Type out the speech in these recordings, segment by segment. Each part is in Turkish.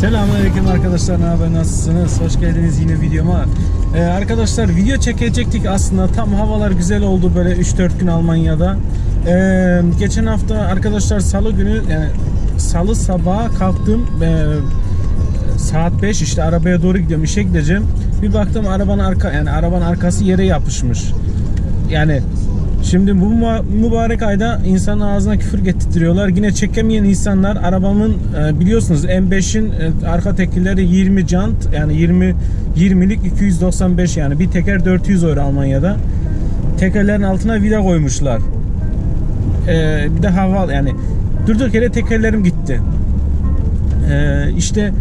Selamünaleyküm arkadaşlar. Ne haber? Nasılsınız? Hoş geldiniz yine videoma. Ee, arkadaşlar video çekecektik aslında. Tam havalar güzel oldu böyle 3-4 gün Almanya'da. Ee, geçen hafta arkadaşlar salı günü yani salı sabahı kalktım. Ee, saat 5 işte arabaya doğru gidiyorum işe gideceğim. Bir baktım arabanın arka yani arabanın arkası yere yapışmış. Yani Şimdi bu müba- mübarek ayda insanın ağzına küfür getirtiyorlar. Yine çekemeyen insanlar arabamın e, biliyorsunuz M5'in e, arka tekerleri 20 jant yani 20 20'lik 295 yani bir teker 400 euro Almanya'da. Tekerlerin altına vida koymuşlar. E, bir de hava yani durduk yere tekerlerim gitti. E, işte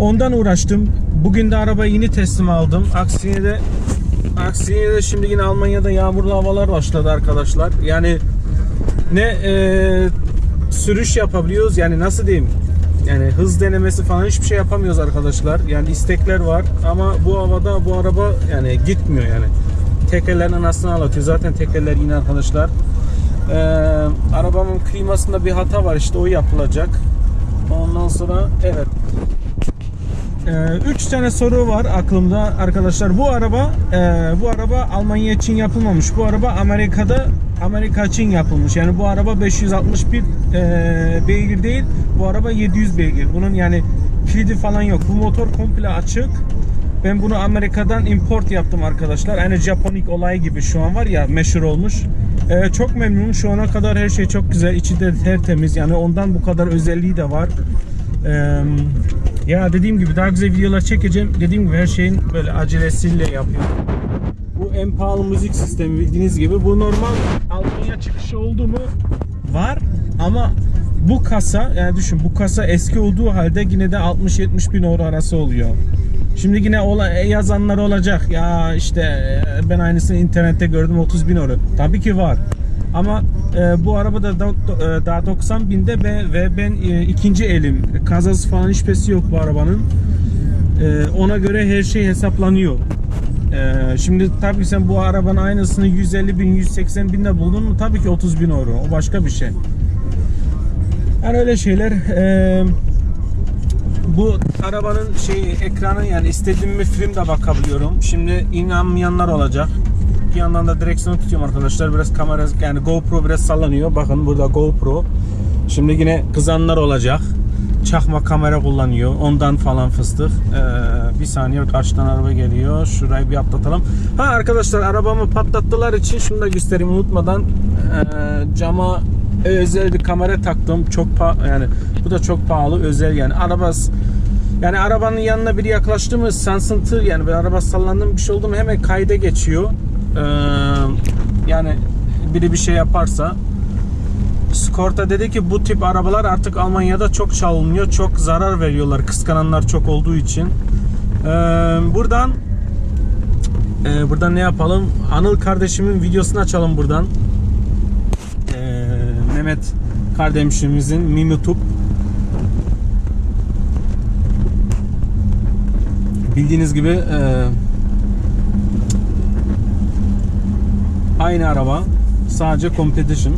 ondan uğraştım. Bugün de arabayı yeni teslim aldım. Aksine de Aksine de şimdi yine Almanya'da yağmurlu havalar başladı arkadaşlar. Yani ne e, sürüş yapabiliyoruz yani nasıl diyeyim yani hız denemesi falan hiçbir şey yapamıyoruz arkadaşlar. Yani istekler var ama bu havada bu araba yani gitmiyor yani. Tekerlerin anasını ağlatıyor. Zaten tekerler yine arkadaşlar. E, arabamın klimasında bir hata var işte o yapılacak. Ondan sonra evet 3 tane soru var aklımda arkadaşlar. Bu araba e, bu araba Almanya için yapılmamış. Bu araba Amerika'da Amerika için yapılmış. Yani bu araba 561 e, beygir değil. Bu araba 700 beygir. Bunun yani kilidi falan yok. Bu motor komple açık. Ben bunu Amerika'dan import yaptım arkadaşlar. Hani Japonik olay gibi şu an var ya meşhur olmuş. E, çok memnunum. Şu ana kadar her şey çok güzel. İçi de tertemiz. Yani ondan bu kadar özelliği de var. Eee ya dediğim gibi daha güzel videolar çekeceğim. Dediğim gibi her şeyin böyle acelesiyle yapıyorum. Bu en pahalı müzik sistemi bildiğiniz gibi. Bu normal Almanya çıkışı oldu mu? Var ama bu kasa yani düşün bu kasa eski olduğu halde yine de 60-70 bin euro arası oluyor. Şimdi yine ola, yazanlar olacak. Ya işte e, ben aynısını internette gördüm 30 bin euro. Tabii ki var. Ama e, bu araba da e, daha 90 binde ve, ve ben e, ikinci elim. Kazası falan hiçbirisi yok bu arabanın. E, ona göre her şey hesaplanıyor. E, şimdi tabii sen bu arabanın aynısını 150 bin, 180 binde buldun mu tabii ki 30 bin euro. O başka bir şey. Yani öyle şeyler. E, bu arabanın şey ekranı yani istediğim bir film de bakabiliyorum. Şimdi inanmayanlar olacak. Bir yandan da direksiyonu tutuyorum arkadaşlar. Biraz kamera yani GoPro biraz sallanıyor. Bakın burada GoPro. Şimdi yine kızanlar olacak. Çakma kamera kullanıyor. Ondan falan fıstık. Ee, bir saniye karşıdan araba geliyor. Şurayı bir atlatalım. Ha arkadaşlar arabamı patlattılar için şunu da göstereyim unutmadan. Ee, cama özel bir kamera taktım. Çok yani bu da çok pahalı özel yani. Arabas yani arabanın yanına biri yaklaştı mı sarsıntı yani bir araba sallandı mı bir şey oldu mu hemen kayda geçiyor. Ee, yani biri bir şey yaparsa Skorta dedi ki bu tip arabalar artık Almanya'da çok çalınıyor. Çok zarar veriyorlar. Kıskananlar çok olduğu için. Ee, buradan e, buradan ne yapalım? Anıl kardeşimin videosunu açalım buradan. Ee, Mehmet kardeşimizin Mimutube bildiğiniz gibi e, aynı araba sadece competition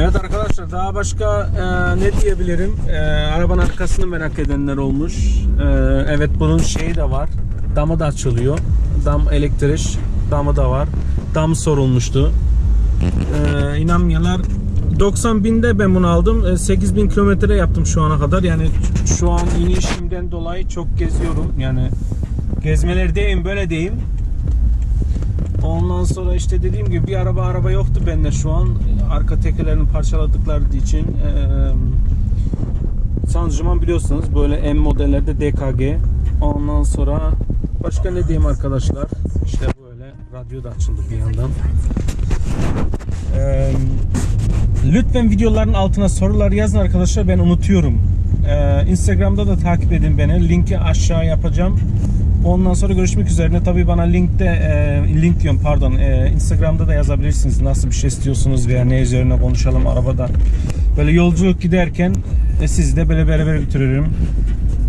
Evet arkadaşlar daha başka e, ne diyebilirim? E, arabanın arkasını merak edenler olmuş. E, evet bunun şeyi de var. Damı da açılıyor. Dam elektrik damı da var. Dam sorulmuştu. E, inanmayanlar 90 binde ben bunu aldım. E, 8 bin kilometre yaptım şu ana kadar. Yani şu an inişimden dolayı çok geziyorum. Yani gezmelerdeyim böyle diyeyim. Ondan sonra işte dediğim gibi bir araba araba yoktu bende şu an. Arka tekerlerini parçaladıkları için eee Sanscuman biliyorsunuz böyle M modellerde DKG. Ondan sonra başka ne diyeyim arkadaşlar? İşte böyle radyo da açıldı bir yandan. Eee, lütfen videoların altına sorular yazın arkadaşlar ben unutuyorum. Eee, Instagram'da da takip edin beni. Linki aşağı yapacağım. Ondan sonra görüşmek üzere. Tabii bana linkte e, link diyorum pardon. E, Instagram'da da yazabilirsiniz. Nasıl bir şey istiyorsunuz veya ne üzerine konuşalım arabada. Böyle yolculuk giderken e, sizi de böyle beraber götürürüm.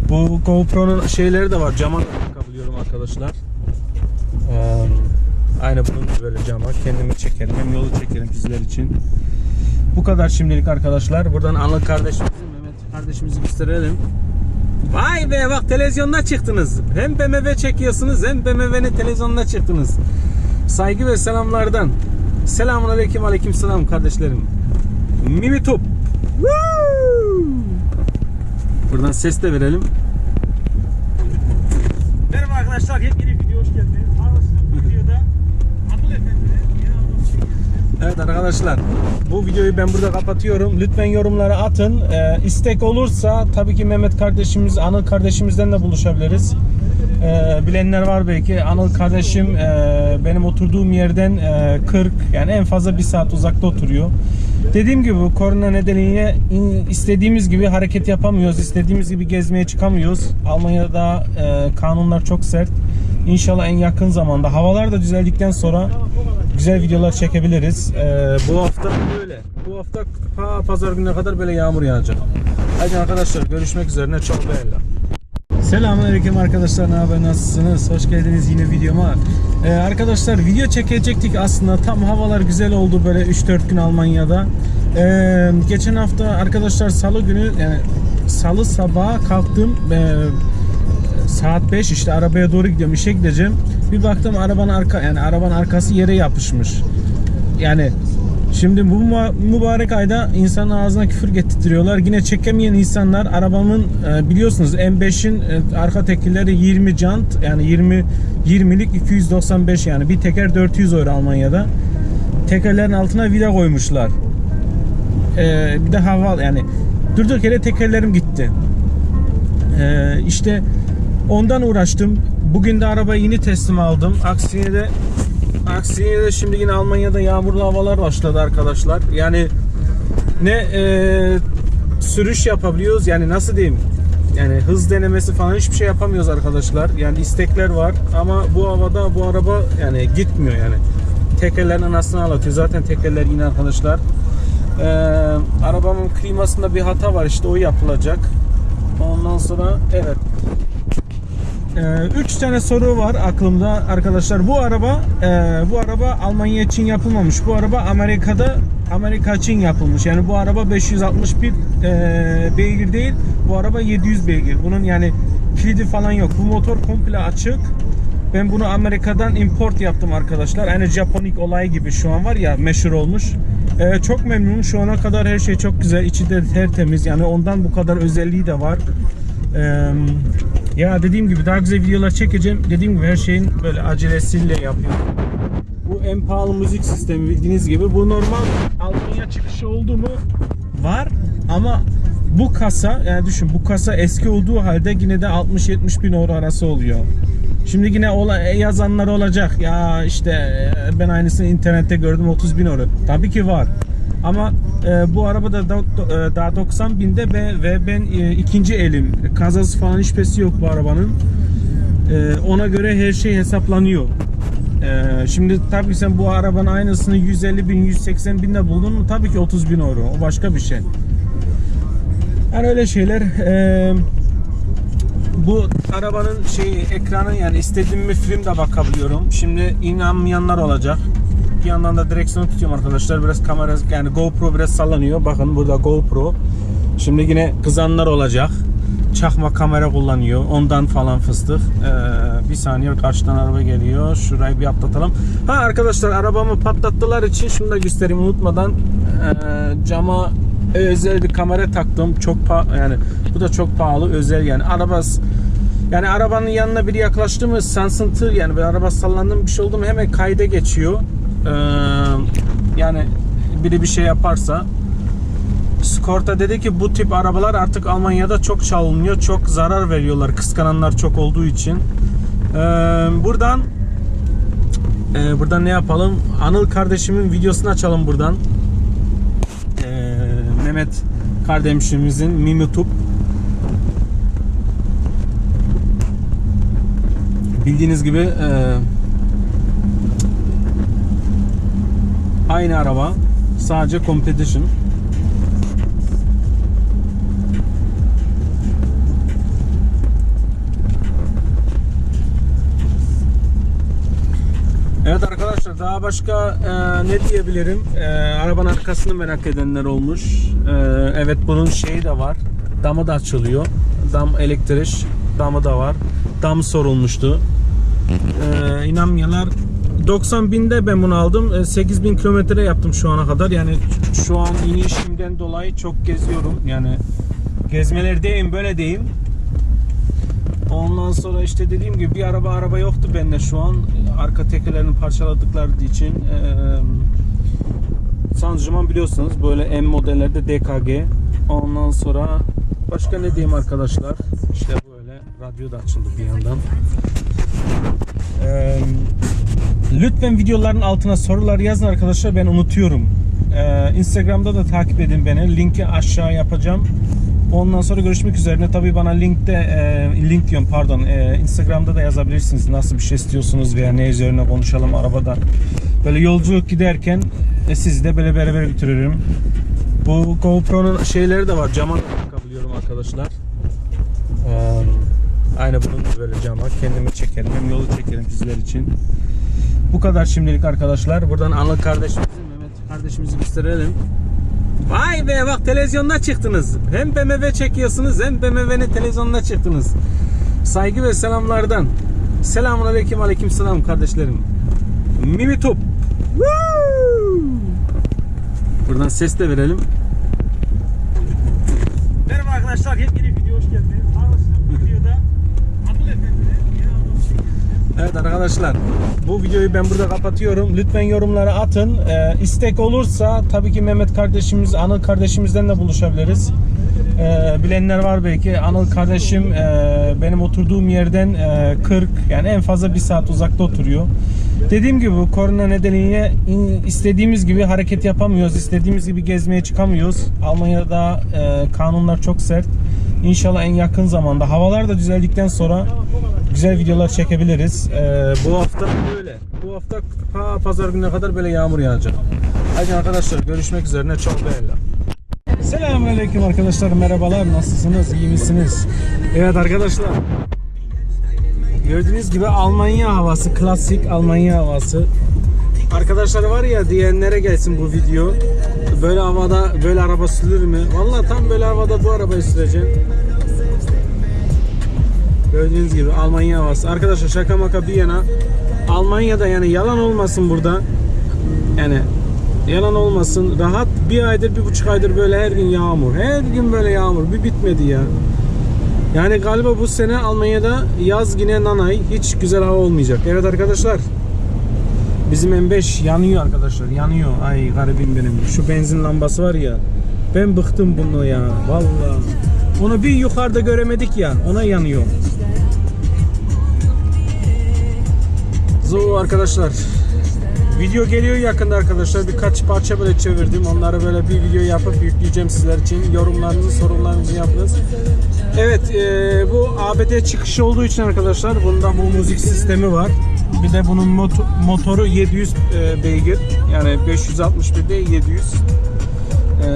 Bu GoPro'nun şeyleri de var. Cama da takabiliyorum arkadaşlar. Eee Aynı bunun böyle cama kendimi çekelim hem yolu çekelim sizler için. Bu kadar şimdilik arkadaşlar. Buradan Anıl kardeşimizi, Mehmet kardeşimizi gösterelim. Vay be bak televizyonda çıktınız. Hem BMW çekiyorsunuz hem BMW'nin televizyonda çıktınız. Saygı ve selamlardan. Selamun aleyküm aleyküm selam kardeşlerim. Mimi Top. Buradan ses de verelim. Merhaba arkadaşlar, yepyeni bir video hoş geldiniz. Arkadaşlar bu videoda Anıl Efendi'nin yeni aldığım şey geldi. Evet arkadaşlar bu videoyu ben burada kapatıyorum. Lütfen yorumlara atın. Ee, istek olursa tabii ki Mehmet kardeşimiz, Anıl kardeşimizden de buluşabiliriz. Ee, bilenler var belki. Anıl kardeşim e, benim oturduğum yerden e, 40 yani en fazla bir saat uzakta oturuyor. Dediğim gibi bu korona nedeniyle istediğimiz gibi hareket yapamıyoruz. istediğimiz gibi gezmeye çıkamıyoruz. Almanya'da e, kanunlar çok sert. İnşallah en yakın zamanda havalar da düzeldikten sonra güzel videolar çekebiliriz. Ee, bu hafta böyle. Bu hafta pa- pazar gününe kadar böyle yağmur yağacak. Hadi arkadaşlar görüşmek üzere. Çok bella. Selamünaleyküm arkadaşlar. Ne haber? Nasılsınız? Hoş geldiniz yine videoma. Ee, arkadaşlar video çekecektik aslında. Tam havalar güzel oldu böyle 3-4 gün Almanya'da. Ee, geçen hafta arkadaşlar salı günü yani salı sabahı kalktım. Ee, saat 5 işte arabaya doğru gidiyorum işe gideceğim. Bir baktım arabanın arka yani arabanın arkası yere yapışmış. Yani şimdi bu müba- mübarek ayda insanın ağzına küfür getirtiyorlar. Yine çekemeyen insanlar arabamın e, biliyorsunuz M5'in e, arka tekerleri 20 jant yani 20 20'lik 295 yani bir teker 400 euro Almanya'da. Tekerlerin altına vida koymuşlar. E, bir de hava yani durduk yere tekerlerim gitti. Ee, işte ondan uğraştım. Bugün de arabayı yeni teslim aldım. Aksine de aksine de şimdi yine Almanya'da yağmurlu havalar başladı arkadaşlar. Yani ne e, sürüş yapabiliyoruz yani nasıl diyeyim yani hız denemesi falan hiçbir şey yapamıyoruz arkadaşlar. Yani istekler var ama bu havada bu araba yani gitmiyor yani. Tekerlerin anasını ağlatıyor. Zaten tekerler yine arkadaşlar. Ee, arabamın klimasında bir hata var işte o yapılacak. Ondan sonra evet. Ee, üç tane soru var aklımda arkadaşlar. Bu araba e, bu araba Almanya için yapılmamış. Bu araba Amerika'da Amerika için yapılmış. Yani bu araba 561 e, beygir değil. Bu araba 700 beygir. Bunun yani kilidi falan yok. Bu motor komple açık. Ben bunu Amerika'dan import yaptım arkadaşlar. Aynı Japonik olay gibi şu an var ya meşhur olmuş. Ee, çok memnunum. Şu ana kadar her şey çok güzel. İçi de tertemiz. Yani ondan bu kadar özelliği de var. Ee, ya dediğim gibi daha güzel videolar çekeceğim. Dediğim gibi her şeyin böyle acelesiyle yapıyorum. Bu en pahalı müzik sistemi bildiğiniz gibi. Bu normal Almanya çıkışı oldu mu? Var ama bu kasa yani düşün bu kasa eski olduğu halde yine de 60-70 bin euro arası oluyor. Şimdi yine ola, e, yazanlar olacak. Ya işte e, ben aynısını internette gördüm 30 bin euro. Tabii ki var. Ama e, bu araba da e, daha 90 binde ve, ve ben e, ikinci elim. Kazası falan hiçbirisi yok bu arabanın. E, ona göre her şey hesaplanıyor. E, şimdi tabii sen bu arabanın aynısını 150 bin 180 binde buldun mu tabii ki 30 bin euro. O başka bir şey. Yani öyle şeyler. E, bu arabanın şeyi ekranı yani istediğim bir film de bakabiliyorum. Şimdi inanmayanlar olacak. Bir yandan da direksiyonu tutuyorum arkadaşlar. Biraz kamera yani GoPro biraz sallanıyor. Bakın burada GoPro. Şimdi yine kızanlar olacak. Çakma kamera kullanıyor. Ondan falan fıstık. Ee, bir saniye karşıdan araba geliyor. Şurayı bir atlatalım. Ha arkadaşlar arabamı patlattılar için şunu da göstereyim unutmadan. Ee, cama özel bir kamera taktım. Çok yani bu da çok pahalı özel yani araba yani arabanın yanına biri yaklaştı mı sarsıntı yani bir araba sallandı mı bir şey oldu mu hemen kayda geçiyor. Ee, yani biri bir şey yaparsa Skorta dedi ki bu tip arabalar artık Almanya'da çok çalınıyor. Çok zarar veriyorlar kıskananlar çok olduğu için. Ee, buradan e, buradan ne yapalım? Anıl kardeşimin videosunu açalım buradan. Ee, Mehmet kardeşimizin Mimutube bildiğiniz gibi e, aynı araba sadece competition Evet arkadaşlar daha başka e, ne diyebilirim? E, arabanın arkasını merak edenler olmuş. E, evet bunun şeyi de var. Damı da açılıyor. Dam elektrik damı da var. Dam sorulmuştu. E, inanmayanlar 90 binde ben bunu aldım. E, 8000 kilometre yaptım şu ana kadar. Yani şu an inişimden dolayı çok geziyorum. Yani gezmelerdeyim böyle diyeyim. Ondan sonra işte dediğim gibi bir araba araba yoktu bende şu an. Arka tekerlerini parçaladıkları için eee Sancıman biliyorsunuz böyle M modellerde DKG. Ondan sonra başka ne diyeyim arkadaşlar? İşte böyle radyo da açıldı bir yandan. Eee, lütfen videoların altına sorular yazın arkadaşlar ben unutuyorum. Eee, Instagram'da da takip edin beni. Linki aşağı yapacağım. Ondan sonra görüşmek üzere. Tabii bana linkte e, link diyorum pardon. e, Instagram'da da yazabilirsiniz. Nasıl bir şey istiyorsunuz veya ne üzerine konuşalım arabada. Böyle yolculuk giderken e, sizi de böyle beraber götürürüm. Bu GoPro'nun şeyleri de var. Cama da takabiliyorum arkadaşlar. Ee, aynı bunun gibi böyle cama. Kendimi çekerim. Hem yolu çekerim sizler için. Bu kadar şimdilik arkadaşlar. Buradan Anıl kardeşimizi, Mehmet kardeşimizi gösterelim. Vay be bak televizyonda çıktınız. Hem BMW çekiyorsunuz hem BMW'nin televizyonda çıktınız. Saygı ve selamlardan. Selamun aleyküm aleyküm selam kardeşlerim. Mimi Top. Buradan ses de verelim. Merhaba arkadaşlar, yepyeni video hoş geldiniz. Arkadaşlar bu videoda Anıl Efendi'nin yeni aldığı şey gezeceğiz. Evet arkadaşlar bu videoyu ben burada kapatıyorum. Lütfen yorumlara atın. Ee, istek olursa tabii ki Mehmet kardeşimiz, Anıl kardeşimizden de buluşabiliriz. Ee, bilenler var belki. Anıl kardeşim e, benim oturduğum yerden e, 40 yani en fazla bir saat uzakta oturuyor. Dediğim gibi korona nedeniyle istediğimiz gibi hareket yapamıyoruz. istediğimiz gibi gezmeye çıkamıyoruz. Almanya'da e, kanunlar çok sert. İnşallah en yakın zamanda havalar da düzeldikten sonra güzel videolar çekebiliriz. Ee, bu hafta böyle. Bu hafta ha, pazar gününe kadar böyle yağmur yağacak. Hadi arkadaşlar görüşmek üzere. Çok bella. Selamünaleyküm arkadaşlar. Merhabalar. Nasılsınız? İyi misiniz? Evet arkadaşlar. Gördüğünüz gibi Almanya havası, klasik Almanya havası. Arkadaşlar var ya diyenlere gelsin bu video. Böyle havada böyle araba sürülür mü? Vallahi tam böyle havada bu arabayı süreceğim. Gördüğünüz gibi Almanya havası. Arkadaşlar şaka maka bir yana Almanya'da yani yalan olmasın burada. Yani yalan olmasın. Rahat bir aydır bir buçuk aydır böyle her gün yağmur. Her gün böyle yağmur. Bir bitmedi ya. Yani galiba bu sene Almanya'da yaz yine nanay. Hiç güzel hava olmayacak. Evet arkadaşlar. Bizim M5 yanıyor arkadaşlar. Yanıyor. Ay garibim benim. Şu benzin lambası var ya. Ben bıktım bunu ya. Vallahi. Onu bir yukarıda göremedik ya. Ona yanıyor. Zo arkadaşlar. Video geliyor yakında arkadaşlar. Birkaç parça böyle çevirdim. Onları böyle bir video yapıp yükleyeceğim sizler için. Yorumlarınızı, sorunlarınızı yapınız. Evet, e, bu ABD çıkışı olduğu için arkadaşlar bunda bu müzik sistemi var. Bir de bunun moto- motoru 700 e, beygir. Yani 561 değil 700. E,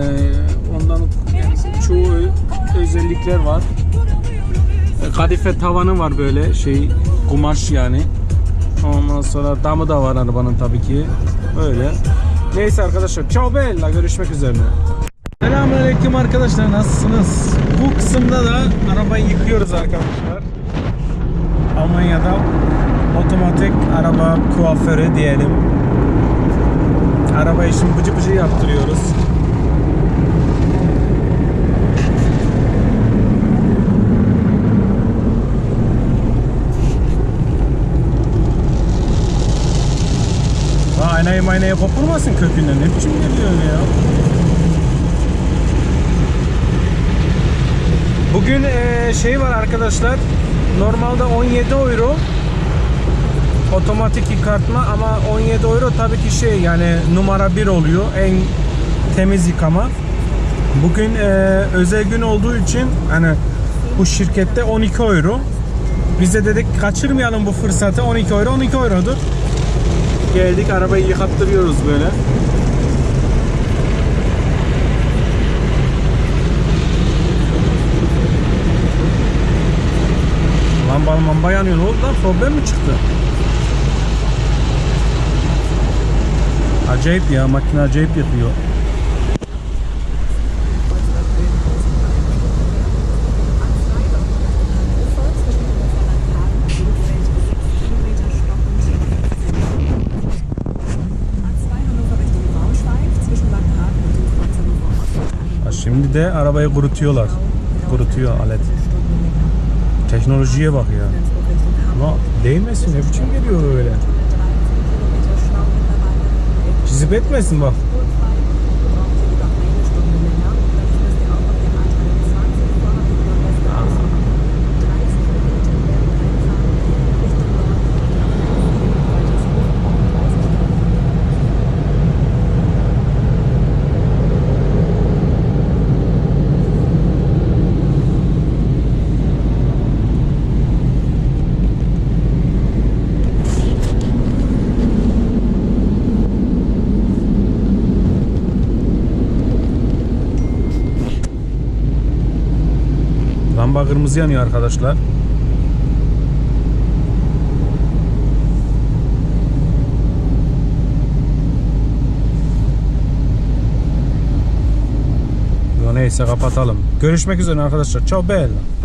ondan yani çoğu özellikler var. Kadife tavanı var böyle şey kumaş yani. Ondan sonra damı da var arabanın tabii ki. Öyle. Neyse arkadaşlar. Ciao bella. Görüşmek üzere. Selamünaleyküm arkadaşlar. Nasılsınız? Bu kısımda da arabayı yıkıyoruz arkadaşlar. Almanya'da otomatik araba kuaförü diyelim. Arabayı şimdi bıcı bıcı yaptırıyoruz. Ha, aynayı maynayı kopurmasın kökünden. Ne biçim geliyor ya? Bugün eee, şey var arkadaşlar. Normalde 17 euro otomatik yıkartma ama 17 euro tabii ki şey yani numara 1 oluyor. En temiz yıkama. Bugün eee, özel gün olduğu için hani bu şirkette 12 euro. Biz de dedik kaçırmayalım bu fırsatı. 12 euro 12 eurodur. Geldik arabayı yıkattırıyoruz böyle. Lamba lamba yanıyor. Ne oldu lan? Problem mi çıktı? Acayip ya makine acayip yapıyor. De arabayı kurutuyorlar. Kurutuyor alet. Teknolojiye bak ya. Ama değmesin ne biçim geliyor öyle. Çizip etmesin bak. Lamba kırmızı yanıyor arkadaşlar. Neyse kapatalım. Görüşmek üzere arkadaşlar. Ciao bella.